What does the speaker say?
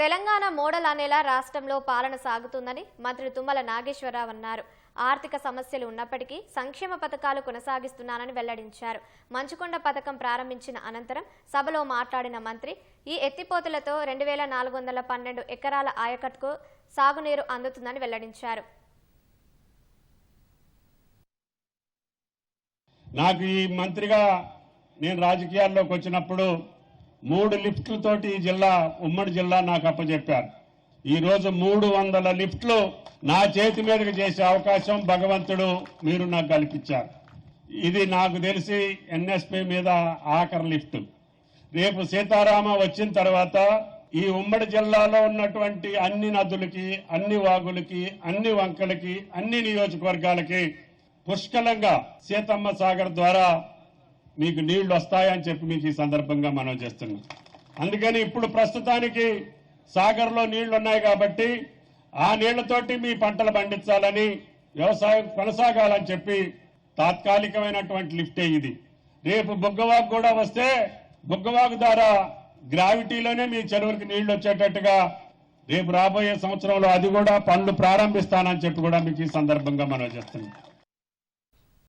Telangana model అనేలా రాష్ట్రంలో పాలన సాగుతుందని మంత్రి తుమ్మల నాగేశ్వరరావు అన్నారు. ఆర్థిక సమస్యలు ఉన్నప్పటికీ సంక్షేమ పథకాలు కొనసాగిస్తున్నానని వెల్లడించారు. మంచుకొండ పథకం ప్రారంభించిన అనంతరం సభలో మాట్లాడిన మంత్రి ఈ ఎత్తిపోతులతో రెండు వేల నాలుగు వందల పన్నెండు ఎకరాల ఆయకట్టుకు సాగునీరు అందుతుందని వెల్లడించారు. నాకు ఈ మంత్రిగా నేను రాజకీయాల్లోకి వచ్చినప్పుడు మూడు లిఫ్ట్లతోటి ఈ జిల్లా ఉమ్మడి జిల్లా నాకు అప్పచెప్పారు ఈరోజు మూడు వందల లిఫ్ట్లు నా చేతి మీదకి చేసే అవకాశం భగవంతుడు మీరు నాకు కల్పించారు. ఇది నాకు తెలిసి ఎన్ఎస్పి మీద ఆఖరి లిఫ్ట్. రేపు సీతారామ వచ్చిన తర్వాత ఈ ఉమ్మడి జిల్లాలో ఉన్నటువంటి అన్ని నదులకి అన్ని వాగులకి అన్ని వంకలకి అన్ని నియోజకవర్గాలకి పుష్కలంగా సీతమ్మ సాగర్ ద్వారా మీకు నీళ్ళు వస్తాయని చెప్పి మీకు ఈ సందర్భంగా మనం చేస్తున్నాం. అందుకని ఇప్పుడు ప్రస్తుతానికి సాగర్లో నీళ్ళు ఉన్నాయి కాబట్టి ఆ నీళ్ళతోటి మీ పంటలు పండించాలని వ్యవసాయం కొనసాగాలని చెప్పి తాత్కాలికమైనటువంటి లిఫ్టే ఇది. రేపు బుగ్గవాకు కూడా వస్తే బుగ్గవాకు ద్వారా గ్రావిటీలోనే మీ చెరువులకు నీళ్ళు వచ్చేటట్టుగా రేపు రాబోయే సంవత్సరంలో అది కూడా పనులు ప్రారంభిస్తానని చెప్పి కూడా మీకు ఈ సందర్భంగా మనం చేస్తున్నాం.